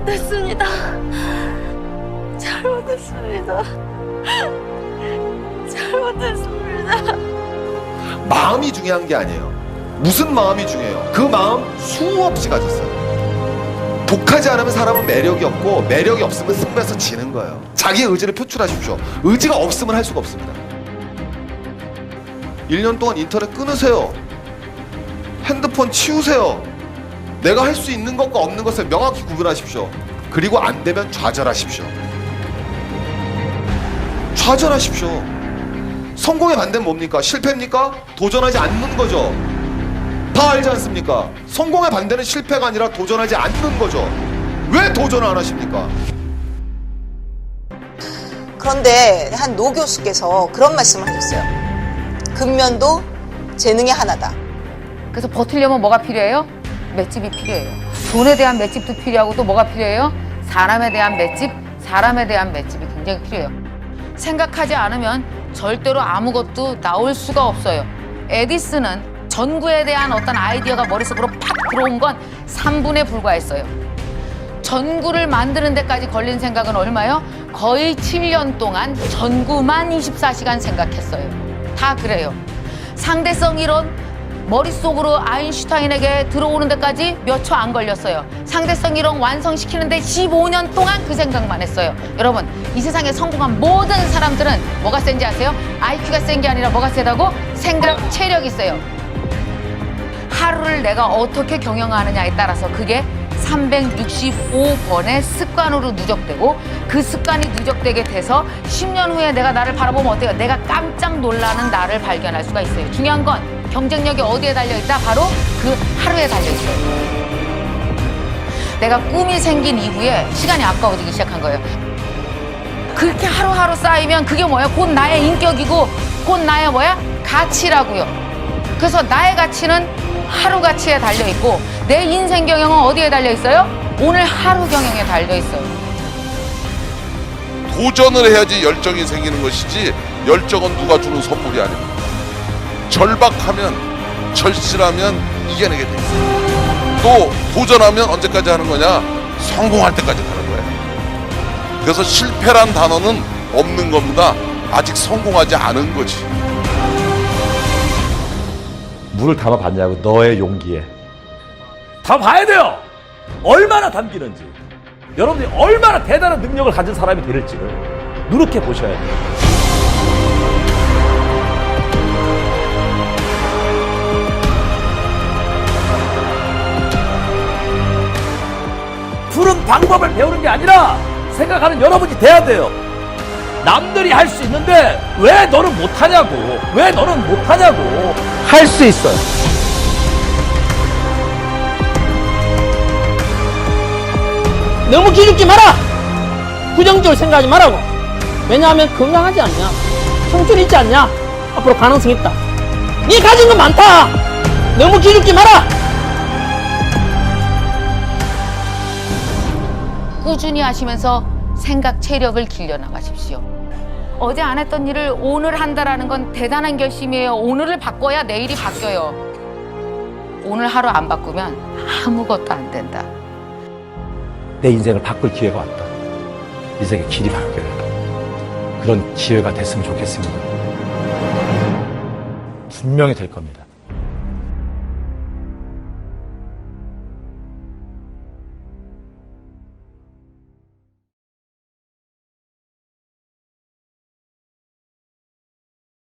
잘못했습니다. 잘못했습니다. 잘못했습니다. 마음이 중요한 게 아니에요. 무슨 마음이 중요해요? 그 마음 수없이 가졌어요. 독하지 않으면 사람은 매력이 없고 매력이 없으면 승부에서 지는 거예요. 자기 의지를 표출하십시오. 의지가 없으면 할 수가 없습니다. 1년 동안 인터넷 끊으세요. 핸드폰 치우세요. 내가 할 수 있는 것과 없는 것을 명확히 구분하십시오. 그리고 안 되면 좌절하십시오. 좌절하십시오. 성공의 반대는 뭡니까? 실패입니까? 도전하지 않는 거죠. 다 알지 않습니까? 성공의 반대는 실패가 아니라 도전하지 않는 거죠. 왜 도전을 안 하십니까? 그런데 한 노 교수께서 그런 말씀을 하셨어요. 근면도 재능의 하나다. 그래서 버틸려면 뭐가 필요해요? 맷집이 필요해요. 돈에 대한 맷집도 필요하고 또 뭐가 필요해요? 사람에 대한 맷집, 사람에 대한 맷집이 굉장히 필요해요. 생각하지 않으면 절대로 아무것도 나올 수가 없어요. 에디슨은 전구에 대한 어떤 아이디어가 머릿속으로 팍 들어온 건 3분에 불과했어요. 전구를 만드는 데까지 걸린 생각은 얼마요? 거의 7년 동안 전구만 24시간 생각했어요. 다 그래요. 상대성 이론 머릿속으로 아인슈타인에게 들어오는 데까지 몇 초 안 걸렸어요. 상대성 이론 완성시키는데 15년 동안 그 생각만 했어요. 여러분, 이 세상에 성공한 모든 사람들은 뭐가 센지 아세요? IQ가 센 게 아니라 뭐가 세다고? 생각, 체력이 있어요. 하루를 내가 어떻게 경영하느냐에 따라서 그게 365번의 습관으로 누적되고 그 습관이 누적되게 돼서 10년 후에 내가 나를 바라보면 어때요? 내가 깜짝 놀라는 나를 발견할 수가 있어요. 중요한 건 경쟁력이 어디에 달려 있다? 바로 그 하루에 달려 있어요. 내가 꿈이 생긴 이후에 시간이 아까워지기 시작한 거예요. 그렇게 하루하루 쌓이면 그게 뭐예요? 곧 나의 인격이고 곧 나의 뭐야? 가치라고요. 그래서 나의 가치는 하루 가치에 달려 있고 내 인생 경영은 어디에 달려 있어요? 오늘 하루 경영에 달려 있어요. 도전을 해야지 열정이 생기는 것이지 열정은 누가 주는 선물이 아닙니다. 절박하면 절실하면 이겨내게 돼 있어요. 또 도전하면 언제까지 하는 거냐? 성공할 때까지 하는 거예요. 그래서 실패란 단어는 없는 겁니다. 아직 성공하지 않은 거지. 물을 담아봤냐고 너의 용기에 다 봐야 돼요. 얼마나 담기는지. 여러분들이 얼마나 대단한 능력을 가진 사람이 될지를 누렇게 보셔야 돼요. 푸른 방법을 배우는 게 아니라 생각하는 여러분이 돼야 돼요. 남들이 할 수 있는데 왜 너는 못하냐고. 왜 너는 못하냐고. 할 수 있어요. 너무 기죽지 마라! 부정적으로 생각하지 말라고. 왜냐하면 건강하지 않냐? 청춘 있지 않냐? 앞으로 가능성 있다. 네 가진 거 많다! 너무 기죽지 마라! 꾸준히 하시면서 생각 체력을 길려 나가십시오. 어제 안 했던 일을 오늘 한다라는 건 대단한 결심이에요. 오늘을 바꿔야 내일이 바뀌어요. 오늘 하루 안 바꾸면 아무것도 안 된다. 내 인생을 바꿀 기회가 왔다. 인생의 길이 바뀌어요. 그런 기회가 됐으면 좋겠습니다. 분명히 될 겁니다.